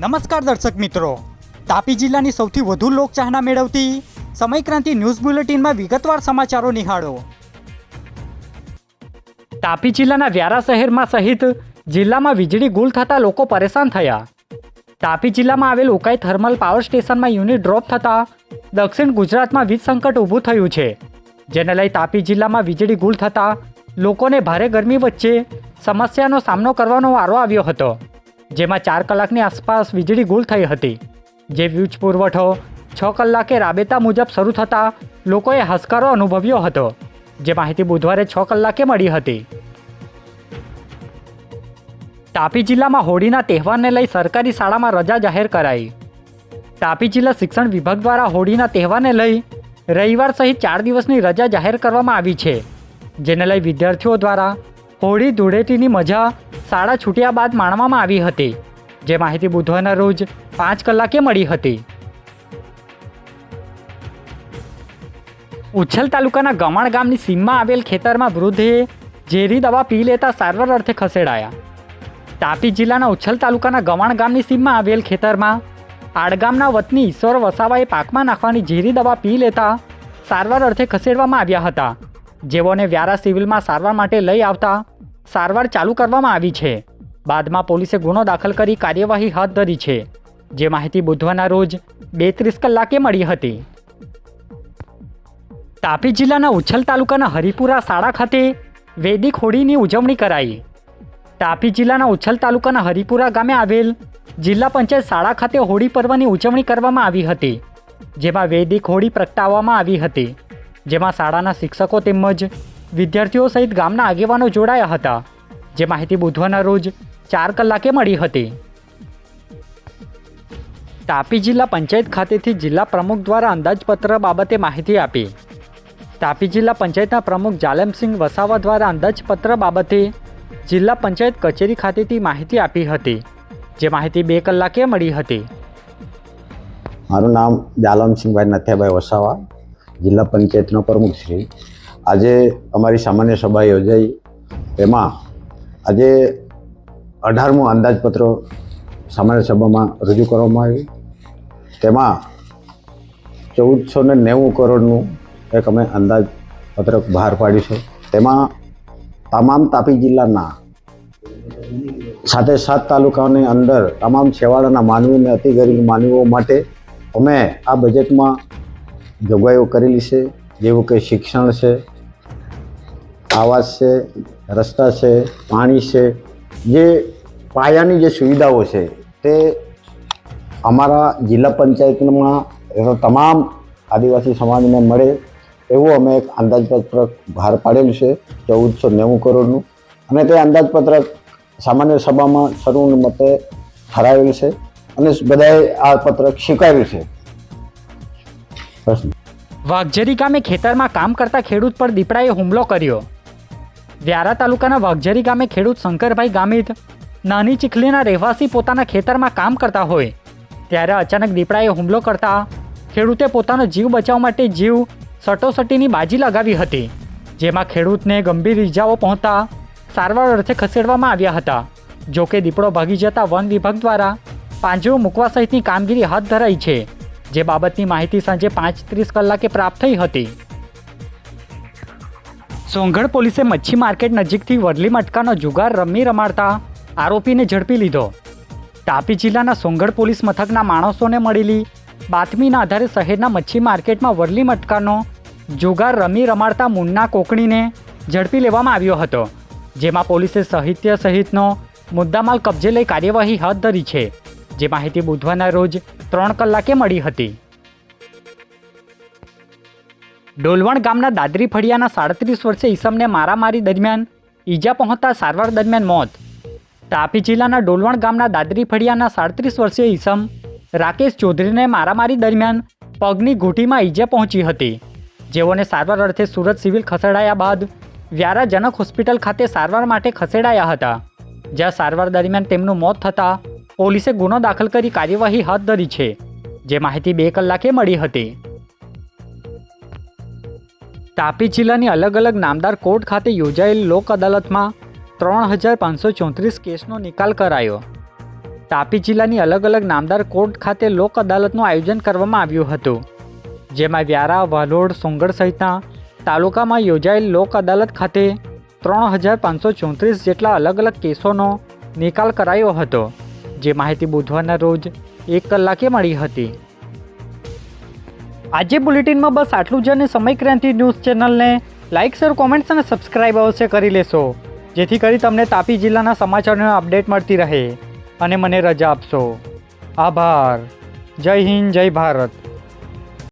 નમસ્કાર દર્શક મિત્રો. તાપી જિલ્લાની સૌથી વધુ લોકચાહના મેળવતી સમયક્રાંતિ ન્યૂઝ બુલેટિનમાં વિગતવાર સમાચારો નિહાળો. તાપી જિલ્લાના વ્યારા શહેરમાં સહિત જિલ્લામાં વીજળી ગુલ થતાં લોકો પરેશાન થયા. તાપી જિલ્લામાં આવેલ ઉકાઈ થર્મલ પાવર સ્ટેશનમાં યુનિટ ડ્રોપ થતાં દક્ષિણ ગુજરાતમાં વીજ સંકટ ઊભું થયું છે. જેને લઈ તાપી જિલ્લામાં વીજળી ગુલ થતાં લોકોને ભારે ગરમી વચ્ચે સમસ્યાનો સામનો કરવાનો વારો આવ્યો હતો. જેમાં ચાર કલાકની આસપાસ વીજળી ગુલ થઈ હતી. જે વીજ પુરવઠો છ કલાકે રાબેતા મુજબ શરૂ થતાં લોકોએ હસકારો અનુભવ્યો હતો, જે માહિતી બુધવારે છ કલાકે મળી હતી. તાપી જિલ્લામાં હોળીના તહેવારને લઈ સરકારી શાળામાં રજા જાહેર કરાઈ. તાપી જિલ્લા શિક્ષણ વિભાગ દ્વારા હોળીના તહેવારને લઈ રવિવાર સહિત ચાર દિવસની રજા જાહેર કરવામાં આવી છે, જેને લઈ વિદ્યાર્થીઓ દ્વારા હોળી ધૂળેટીની મજા શાળા છૂટ્યા બાદ માણવામાં આવી હતી, જે માહિતી બુધવારના રોજ પાંચ કલાકે મળી હતી. ઉચ્છલ તાલુકાના ગમાણ ગામની સીમમાં આવેલ ખેતરમાં વૃદ્ધે ઝેરી દવા પી લેતા સારવાર અર્થે ખસેડાયા. તાપી જિલ્લાના ઉચ્છલ તાલુકાના ગવાણ ગામની સીમમાં આવેલ ખેતરમાં આડગામના વતની ઈશ્વર વસાવાએ પાકમાં નાખવાની ઝેરી દવા પી લેતા સારવાર અર્થે ખસેડવામાં આવ્યા હતા. જેઓને વ્યારા સિવિલમાં સારવાર માટે લઈ આવતા સારવાર ચાલુ કરવામાં આવી છે. બાદમાં પોલીસે ગુનો દાખલ કરી કાર્યવાહી હાથ ધરી છે. જે માહિતી બુધવારના રોજ બેત્રીસ કલાકે મળી હતી. તાપી જિલ્લાના ઉચ્છલ તાલુકાના હરિપુરા શાળા ખાતે વૈદિક હોળીની ઉજવણી કરાઈ. તાપી જિલ્લાના ઉચ્છલ તાલુકાના હરિપુરા ગામે આવેલ જિલ્લા પંચાયત શાળા ખાતે હોળી પર્વની ઉજવણી કરવામાં આવી હતી, જેમાં વૈદિક હોળી પ્રગટાવવામાં આવી હતી. જેમાં શાળાના શિક્ષકો તેમજ વિદ્યાર્થીઓ સહિત ગામના આગેવાનો જોડાયા હતા, જે માહિતી બુધવારના રોજ ચાર કલાકે મળી હતી. તાપી જિલ્લા પંચાયત ખાતેથી જિલ્લા પ્રમુખ દ્વારા અંદાજપત્ર બાબતે માહિતી આપી. તાપી જિલ્લા પંચાયતના પ્રમુખ જાલમસિંહ વસાવા દ્વારા અંદાજપત્ર બાબતે જિલ્લા પંચાયત કચેરી ખાતેથી માહિતી આપી હતી, જે માહિતી બે કલાકે મળી હતી. મારું નામ જાલમસિંહભાઈ નથિયાભાઈ વસાવા. જિલ્લા પંચાયતનો પ્રમુખ શ્રી. આજે અમારી સામાન્ય સભા યોજાઈ. એમાં આજે અઢારમું અંદાજપત્ર સામાન્ય સભામાં રજૂ કરવામાં આવ્યું. તેમાં ચૌદસો ને નેવું કરોડનું એક અમે અંદાજપત્રક બહાર પાડ્યું છે. તેમાં તમામ તાપી જિલ્લાના સાથે સાત તાલુકાઓની અંદર તમામ છેવાડાના માનવીને અતિ ગરીબ માનવીઓ માટે અમે આ બજેટમાં જોગવાઈઓ કરેલી છે, જેવું કે શિક્ષણ છે, આવાસ છે, રસ્તા છે, પાણી છે, જે પાયાની જે સુવિધાઓ છે, તે અમારા જિલ્લા પંચાયતમાં તમામ આદિવાસી સમાજને મળે એવું અમે એક અંદાજપત્રક બહાર પાડેલું છે, ચૌદસો નેવું કરોડનું. અને તે અંદાજપત્રક સામાન્ય સભામાં સર્વમતે ઠરાવેલ છે અને બધાએ આ પત્રક સ્વીકાર્યું છે. બસ વાઘઝરી ગામે ખેતરમાં કામ કરતા ખેડૂત પર દીપડાએ હુમલો કર્યો. વ્યારા તાલુકાના વાઘઝરી ગામે ખેડૂત શંકરભાઈ ગામિત નાની ચીખલીના રહેવાસી પોતાના ખેતરમાં કામ કરતા હોય. ત્યારે અચાનક દીપડાએ હુમલો કરતા ખેડૂતે પોતાનો જીવ બચાવવા માટે જીવ સટોસટીની બાજી લગાવી હતી, જેમાં ખેડૂતને ગંભીર ઇજાઓ પહોંચતા સારવાર અર્થે ખસેડવામાં આવ્યા હતા. જોકે દીપડો ભાગી જતા વન વિભાગ દ્વારા પાંજરું મૂકવા સહિતની કામગીરી હાથ ધરાઈ છે. જે બાબતની માહિતી સાંજે પાંચ ત્રીસ કલાકે પ્રાપ્ત થઈ હતી. સોંગઢ પોલીસે મચ્છી માર્કેટ નજીકથી વરલી મટકાનો જુગાર રમી રમાડતા આરોપીને ઝડપી લીધો. તાપી જિલ્લાના સોંગઢ પોલીસ મથકના માણસોને મળેલી બાતમીના આધારે શહેરના મચ્છી માર્કેટમાં વરલી મટકાનો જુગાર રમી રમાડતા મુન્ના કોકણીને ઝડપી લેવામાં આવ્યો હતો, જેમાં પોલીસે સાહિત્ય સહિતનો મુદ્દામાલ કબજે લઈ કાર્યવાહી હાથ ધરી છે. જે માહિતી બુધવારના રોજ ત્રણ કલાકે મળી હતી. ડોલવણ ગામના દાદરી ફળિયાના સાડત્રીસ વર્ષે ઈસમને મારામારી દરમિયાન ઈજા પહોંચતા સારવાર દરમિયાન મોત. તાપી જિલ્લાના ડોલવણ ગામના દાદરી ફળિયાના સાડત્રીસ વર્ષીય ઈસમ રાકેશ ચૌધરીને મારામારી દરમિયાન પગની ઘૂંટીમાં ઈજા પહોંચી હતી. જેઓને સારવાર અર્થે સુરત સિવિલ ખસેડાયા બાદ વ્યારા જનક હોસ્પિટલ ખાતે સારવાર માટે ખસેડાયા હતા. જ્યાં સારવાર દરમિયાન તેમનું મોત થતાં પોલીસે ગુનો દાખલ કરી કાર્યવાહી હાથ ધરી છે. જે માહિતી બે કલાકે મળી હતી. તાપી જિલ્લાની અલગ અલગ નામદાર કોર્ટ ખાતે યોજાયેલ લોક અદાલતમાં ત્રણ હજાર પાંચસો ચોત્રીસ કેસનો નિકાલ કરાયો. તાપી જિલ્લાની અલગ અલગ નામદાર કોર્ટ ખાતે લોક અદાલતનું આયોજન કરવામાં આવ્યું હતું. જેમાં વ્યારા, વાલોડ, સોંગડ સહિતના તાલુકામાં યોજાયેલ લોક અદાલત ખાતે ત્રણ હજાર પાંચસો ચોત્રીસ જેટલા અલગ અલગ કેસોનો નિકાલ કરાયો હતો. જે માહિતી બુધવારના રોજ એક કલાકે મળી હતી. આજે બુલેટિનમાં બસ આટલું જ અને સમય ક્રાંતિ ન્યૂઝ ચેનલને લાઇક શેર, કોમેન્ટ્સ અને સબસ્ક્રાઇબ અવશ્ય કરી લેશો. જેથી કરી તમને તાપી જિલ્લાના સમાચારનો અપડેટ મળતી રહે. અને મને રજા આપશો. આભાર. જય હિન્દ, જય ભારત.